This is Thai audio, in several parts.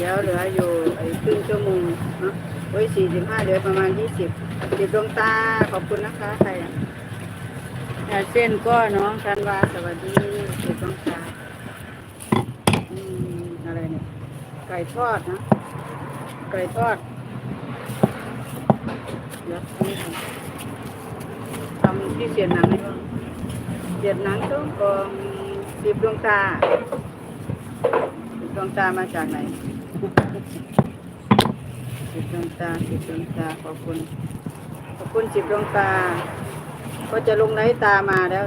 เดี๋ยวเหลืออยู่ไอ้ครึ่งชั่วโมงเนาะไว้สี่สิบห้าเหลือประมาณยี่สิบสิบดวงตาขอบคุณนะคะใครอะเส้นก็น้องชันวาสวัสดีสิบดวงตาอืมอะไรเนี่ยไก่ทอดนะ ไก่ทอดเดี๋ยวนี่ทำที่เสียนหนังให้บ้างเสียนหนังต้องกองสิบดวงตาดวงตามาจากไหน สิบดวงตาสิบดวงตาขอบคุณ ขอบคุณสิบดวงตา ก็จะลงไลฟ์ตามาแล้ว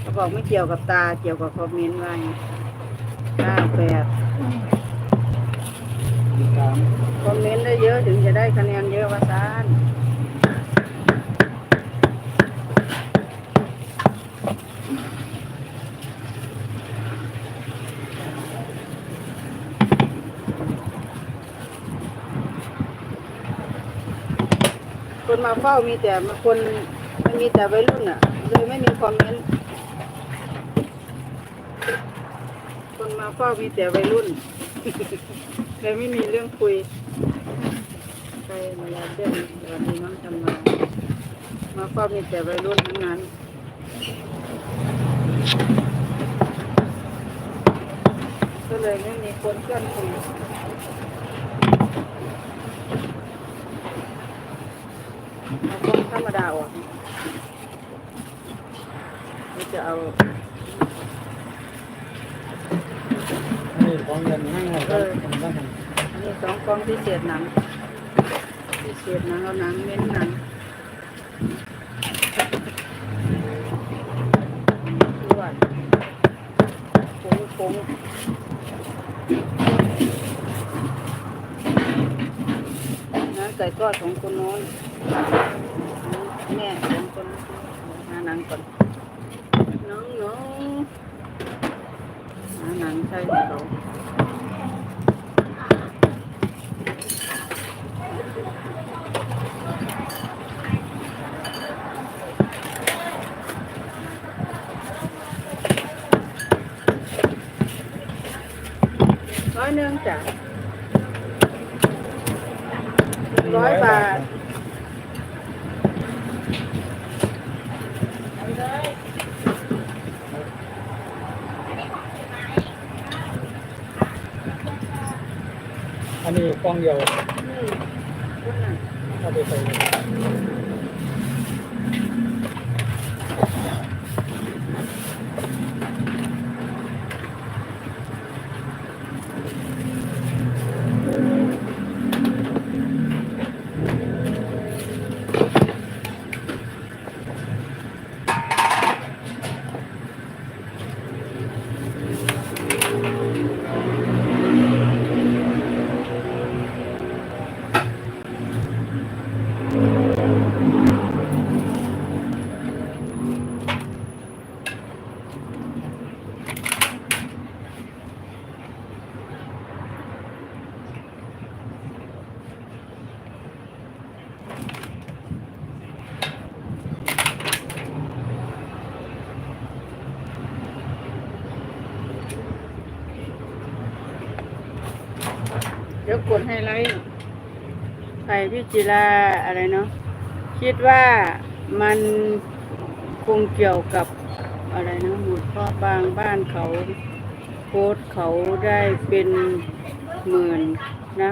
เขาบอกไม่เกี่ยวกับตาเกี่ยวกับคอมเมนต์ว่าไงเก้าแปดติดตามคอมเมนต์ได้เยอะถึงจะได้คะแนนเยอะวาซาน คนมาเฝ้ามีแต่คนไม่มีแต่วัยรุ่นอะ เลยไม่มีคอมเมนต์คนมาเฝ้ามีแต่วัยรุ่นเลยไม่มีเรื่องคุยใครมาลาเส้นสวัสดีน้องจำมามาเฝ้ามีแต่วัยรุ่นทั้งนั้นก็เลยไม่มีคนเพื่อนคุยเอากล้องธรรมดาออกนี่ จะเอานี่ของเงินให้เราครับอันนี้สองกล้องพิเศษหนังพิเศษหนังเอาหนังเน้นหนังด้วยปุ้งปุ้งนะไก่ทอดของคนน้องคน หาหนังก่อนน้องน้ องหาหนังใช่ไหมเขา ร้อยหนึ่งจ้ะำหนึ่งร้อยบาท อันนี้กล้องเดี๋ยวกดไฮไลท์ใครพี่จิราอะไรเนาะคิดว่ามันคงเกี่ยวกับอะไรนะหมุดพ่อบางบ้านเขาโพสเขาได้เป็นหมื่นนะ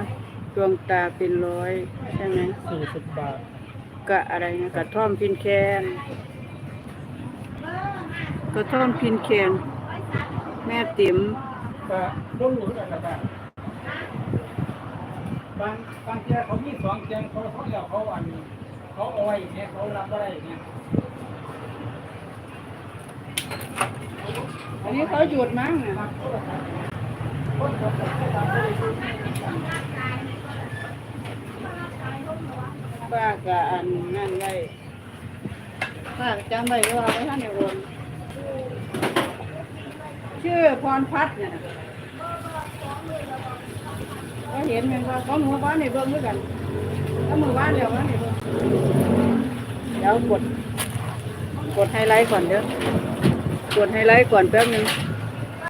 ดวงตาเป็นร้อยใช่ไหมสี่สิบบาทกะอะไรนะกระท่อมพินแคนกระท่อมพินแคนแม่ติ๋มก็ร่วมอยู่กันแล้วกัน บางบางเทีเขามีสองเตียงเขาเขาเดียวเขาอันเขาเอาไว้อยเงี้ยเขารับได้อย่างเงี้ยอันนี้เขาหยุดมั้งเนี่ยป้ากะอันนั่นไว้ป้าจำไว้ว่าไว้ท่านในโอนชื่อพรพัฒน์เนี่ย ก็เห็นเหมือนว่าเขาหมู่บ้านในเบิ้งด้วยกันถ้วมือบ้านเดียวกันในเบิ้งเดี๋ยวกด กดไฮไลท์ก่อนเด้อกดไฮไลท์ก่อนแป๊บนึง